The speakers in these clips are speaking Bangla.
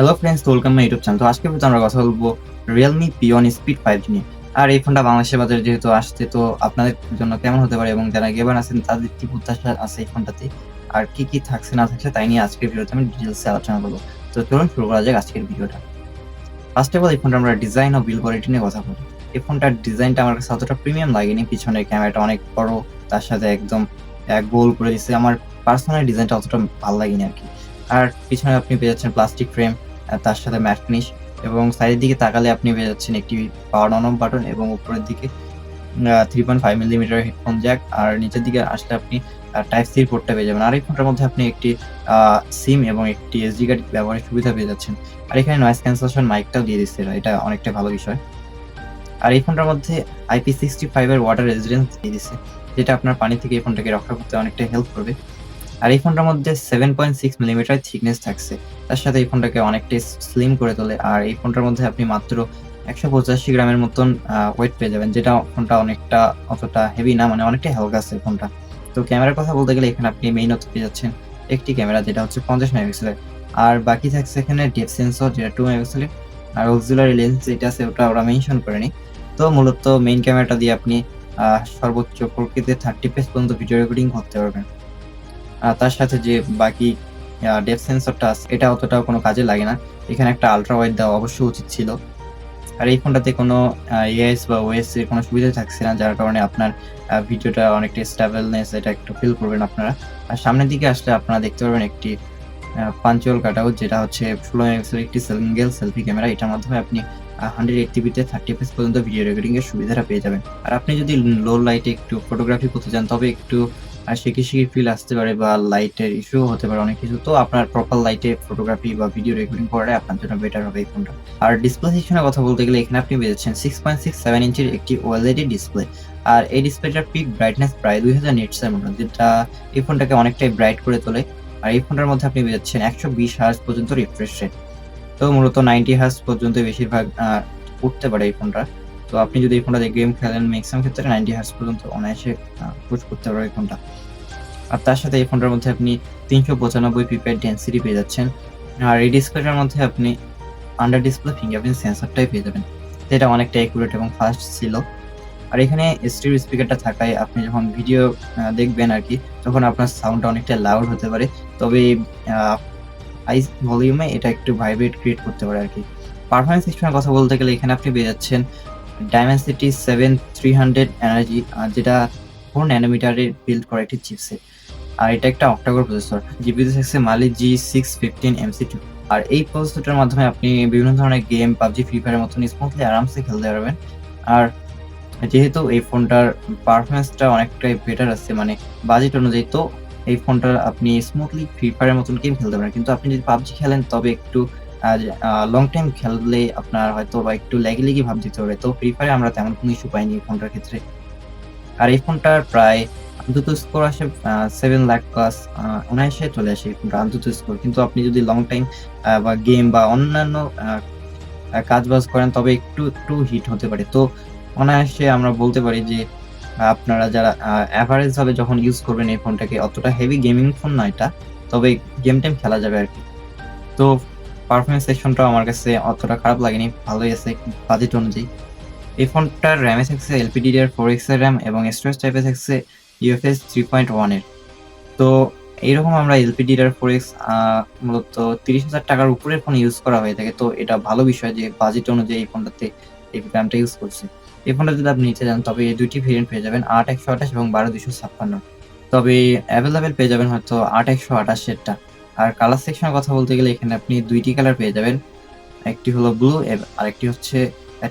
Hello friends welcome my YouTube channel তো আজকে ভিডিওতে আমরা কথা বলব রিয়েলমি পিওন স্পিড ফাইভ নিয়ে। আর এই ফোনটা বাংলাদেশের বাজারে যেহেতু আসছে, তো আপনাদের জন্য কেমন হতে পারে এবং যারা গেবার আছেন, তাদের কি প্রত্যাশা আছে এই ফোনটাতে? আর কি কি থাকছে, না থাকছে, তাই নিয়ে আজকের ভিডিওতে আমি ডিটেলসে আলোচনা করব। তো চলুন শুরু করা যাক আজকের ভিডিওটা ফার্স্ট অফ অল এই ফোনটা আমরা ডিজাইন ও বিল কোয়ালিটি নিয়ে কথা বলি। এই ফোনটার ডিজাইনটা আমার কাছে অতটা প্রিমিয়াম লাগেনি। পিছনের ক্যামেরাটা অনেক বড়, তার সাথে একদম এক গোল করে দিচ্ছে আমার পার্সোনাল ডিজাইনটা অতটা ভালো লাগেনি আর কি। আর পিছনে আপনি পেয়ে যাচ্ছেন প্লাস্টিক ফ্রেম তার সাথে ম্যাট ফিনিশ এবং সাইডের দিকে তাকালে আপনি পেয়ে যাচ্ছেন একটি পাওয়ার অন অফ বাটন এবং উপরের দিকে three point five millimetre headphone jack আর নিচের দিকে আসলে আপনি টাইপ সির পোর্টটা পেয়ে যাবেন। আর এই ফোনটার মধ্যে আপনি একটি সিম এবং একটি এসডি কার্ড ব্যবহারের সুবিধা পেয়ে যাচ্ছেন। আর এখানে নয়েস ক্যান্সেলেশন মাইকটাও দিয়ে দিচ্ছে এটা অনেকটা ভালো বিষয়। আর এই ফোনটার মধ্যে আইপি সিক্সটি ফাইভের ওয়াটার রেজিডেন্স দিয়ে দিচ্ছে, যেটা আপনার পানি থেকে এই ফোনটাকে রক্ষা করতে অনেকটা হেল্প করবে। আর এই ফোনটার মধ্যে seven point six millimetre thickness থাকছে। তার সাথে এই ফোনটাকে অনেকটাই স্লিম করে তোলে। আর এই ফোনটার মধ্যে আপনি মাত্র একশো পঁচাশি গ্রামের মতন ওয়েট পেয়ে যাবেন, যেটা ফোনটা অনেকটা, অতটা হেভি না মানে অনেকটাই হালকা আছে ফোনটা। তো ক্যামেরার কথা বলতে গেলে এখানে আপনি মেইন হতে পেয়ে যাচ্ছেন একটি ক্যামেরা, যেটা হচ্ছে পঞ্চাশ মেগাপিক্সেলের। আর বাকি থাকছে এখানে ডেপ সেন্সর যেটা টু মেগাপিক্সেলের। আর অক্সিলারি লেন্স যেটা আছে, ওটা ওরা মেনশন করেনি। তো মূলত মেইন ক্যামেরাটা দিয়ে আপনি সর্বোচ্চ প্রকৃতিতে থার্টি পেজ পর্যন্ত ভিডিও রেকর্ডিং করতে পারবেন। তার সাথে যে বাকি ডেপ সেন্সরটা আছে, এটা অতটাও কোনো কাজে লাগে না। এখানে একটা আলট্রা ওয়াইড দেওয়া অবশ্যই উচিত ছিল। আর এই ফোনটাতে কোনো এআইএস বা ওএস এর কোনো সুবিধা থাকছে না, যার কারণে আপনার ভিডিওটা অনেকটা স্টেবলনেস এটা একটু ফিল করবেন আপনারা। আর সামনের দিকে আসলে আপনারা দেখতে পারবেন একটি পাঞ্চুয়াল কাটাউট যেটা হচ্ছে ষোলো মেগাপিক্সেল একটি সিঙ্গেল সেলফি ক্যামেরা এটার মাধ্যমে আপনি হান্ড্রেড এইট টিভিতে থার্টি এফএস পর্যন্ত ভিডিও রেকর্ডিং এর সুবিধাটা পেয়ে যাবেন। আর আপনি যদি লো লাইটে একটু ফটোগ্রাফি করতে চান, তবে একটু আর শিখি শিখি ফিল আসতে পারে বা লাইটের ইস্যু হতে পারে, অনেক কিছু। তো আপনার প্রপার লাইটে ফটোগ্রাফি বা ভিডিও রেকর্ডিং করাটাই আপনার জন্য বেটার হবে এই ফোনটা আর ডিসপ্লে সেকশনের কথা বলতে গেলে এখানে আপনি পেয়েছেন সিক্স পয়েন্ট সিক্স সেভেন ইঞ্চির একটি ওএলইডি ডিসপ্লে আর এই ডিসপ্লেটার পিক ব্রাইটনেস প্রায় দুই হাজার নিটসের মতো, যেটা এই ফোনটাকে অনেকটাই ব্রাইট করে তোলে। আর এই ফোনটার মধ্যে আপনি পেয়েছেন একশো বিশ হার্স পর্যন্ত রিফ্রেশ রেট তো মূলত নাইনটি হার্স পর্যন্ত বেশিরভাগ উঠতে পারে এই ফোনটা তো আপনি যদি এই ফোনটা গেম খেলেন ম্যাক্সিমাম ক্ষেত্রে নাইনটি হার্স পর্যন্ত অনায়াসে পুশ করতে পারবে এই ফোনটা। আর তার সাথে এই ফোনটার মধ্যে আপনি তিনশো পঁচানব্বই পিপের ডেন্সিটি পেয়ে যাচ্ছেন। আর এই ডিসপ্লেটার মধ্যে আপনি আন্ডার ডিসপ্লে ফিঙ্গারপ্রিন্ট সেন্সরটাই পেয়ে যাবেন। যেটা অনেকটা অ্যাকুরেট এবং ফাস্ট ছিল। আর এখানে স্টিরিও স্পিকারটা থাকায় আপনি যখন ভিডিও দেখবেন আর কি, তখন আপনার সাউন্ডটা অনেকটা লাউড হতে পারে। তবে হাই ভলিউমে এটা একটু ভাইব্রেট ক্রিয়েট করতে পারে আর কি। পারফরমেন্স সিস্টেমের কথা বলতে গেলে এখানে আপনি পেয়ে যাচ্ছেন Dimensity seven three hundred energy যেটা ফোর ন্যানোমিটারের বিল্ড করা একটি চিপসেট আর এটা একটা অক্টাগোর প্রসেসর জিপিতে থাকছে Mali G six fifteen MC two আর এই প্রসেসরটার মাধ্যমে আপনি বিভিন্ন ধরনের গেম পাবজি ফ্রি ফায়ারের মতন স্মুথলি আরামসে খেলতে পারবেন। আর যেহেতু এই ফোনটার পারফরমেন্সটা অনেকটাই বেটার আছে মানে বাজেট অনুযায়ী, তো এই ফোনটা আপনি স্মুথলি ফ্রি ফায়ারের মতন গেম খেলতে পারেন। কিন্তু আপনি যদি পাবজি খেলেন, তবে একটু লং টাইম খেললে আপনার হয়তো বা একটু লেগে লেগে ভাব দিতে পারে তো ফ্রি ফায়ারে আমরা তেমন কোনো ইস্যু পাইনি এই ফোনটার ক্ষেত্রে। আর এই ফোনটার প্রায় অন্তত স্কোর আসে সেভেন লাখ প্লাস অনায়াসে চলে আসে এই ফোনটা অন্তত স্কোর কিন্তু আপনি যদি লং টাইম বা গেম বা অন্যান্য কাজ বাজ করেন, তবে একটু একটু হিট হতে পারে। তো অনায়াসে আমরা বলতে পারি যে, আপনারা যারা অ্যাভারেজ ভাবে যখন ইউজ করবেন এই ফোনটাকে অতটা হেভি গেমিং ফোন না এটা, তবে গেম টাইম খেলা যাবে আর কি। তো পারফরমেন্স সেকশনটাও আমার কাছে অতটা খারাপ লাগেনি, ভালোই আছে বাজেট অনুযায়ী। এই ফোনটার র্যামে থাকছে এলপিডিডিআর ফোর এক্সের র্যাম এবং স্টোরেজ টাইপে থাকছে ইউএফএস থ্রি পয়েন্ট ওয়ানের তো এইরকম আমরা এলপিডিডিআর ফোর এক্স মূলত তিরিশ হাজার টাকার উপরে ফোন ইউজ করা হয়ে থাকে। তো এটা ভালো বিষয় যে বাজেট অনুযায়ী এই ফোনটাতে এই র্যামটা ইউজ করছে। এই ফোনটা যদি আপনি নিতে চান, তবে এই দুইটি ভেরিয়েন্ট পেয়ে যাবেন, আট একশো আঠাশ এবং বারো দুশো ছাপ্পান্ন। তবে অ্যাভেলেবেল পেয়ে যাবেন হয়তো আট একশো আঠাশেরটা আর কালার সেকশনের কথা বলতে গেলে এখানে আপনি দুইটি কালার পেয়ে যাবেন। একটি হলো ব্লু আরেকটি হচ্ছে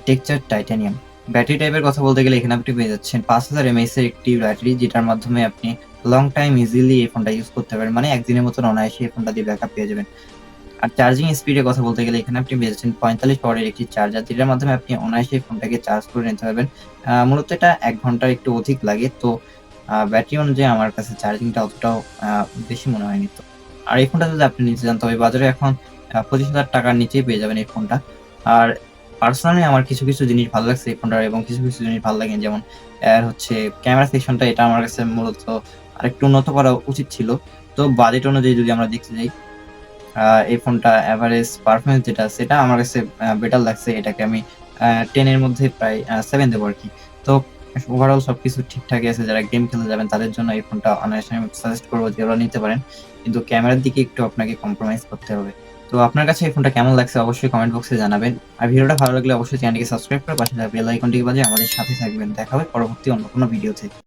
টেক্সচার টাইটানিয়াম ব্যাটারি টাইপের কথা বলতে গেলে এখানে আপনি পেয়ে যাচ্ছেন পাঁচ হাজার এমএএস এর একটি ব্যাটারি যেটার মাধ্যমে আপনি লং টাইম ইজিলি এই ফোনটা ইউজ করতে পারেন। মানে একদিনের মতন অনায়াসে এই ফোনটা দিয়ে ব্যাকআপ পেয়ে যাবেন। আর চার্জিং স্পিডের কথা বলতে গেলে এখানে আপনি পেয়ে যাচ্ছেন পঁয়তাল্লিশ পাওয়ারের একটি চার্জার যেটার মাধ্যমে আপনি অনায়াসে ফোনটাকে চার্জ করে নিতে পারবেন। মূলত এটা এক ঘণ্টার একটু অধিক লাগে। তো ব্যাটারি অনুযায়ী আমার কাছে চার্জিংটা অতটাও বেশি মনে হয়নি। তো আর এই ফোনটা যদি আপনি নিতে চান, তবে বাজারে এখন পঁচিশ হাজার টাকার নিচেই পেয়ে যাবেন এই ফোনটা। আর পার্সোনালি আমার কিছু কিছু জিনিস ভালো লাগছে এই ফোনটার এবং কিছু কিছু জিনিস ভালো লাগে, যেমন এর হচ্ছে ক্যামেরা সেকশনটা এটা আমার কাছে মূলত আরেকটু উন্নত করা উচিত ছিল। তো বাজেট অনুযায়ী যদি আমরা দেখতে যাই এই ফোনটা অ্যাভারেজ পারফরমেন্স যেটা, সেটা আমার কাছে বেটার লাগছে। এটাকে আমি টেনের মধ্যে প্রায় সেভেন দেবো আর কি। তো ওভারঅল সবকিছু ঠিকঠাকই আছে, যারা গেম খেলতে যাবেন তাদের জন্য এই ফোনটা অনায়াসে আমি সাজেস্ট করব যে ওরা নিতে পারেন। কিন্তু ক্যামেরার দিকে একটু আপনাকে কম্প্রোমাইজ করতে হবে। তো আপনার কাছে এই ফোনটা কেমন লাগছে অবশ্যই কমেন্ট বক্সে জানাবেন। আর ভিডিওটা ভালো লাগলে অবশ্যই চ্যানেলটিকে সাবস্ক্রাইব করে পাশে বেল আইকনটিকে বাজে আমাদের সাথে থাকবেন। দেখা হবে পরবর্তী অন্য কোনো ভিডিওতে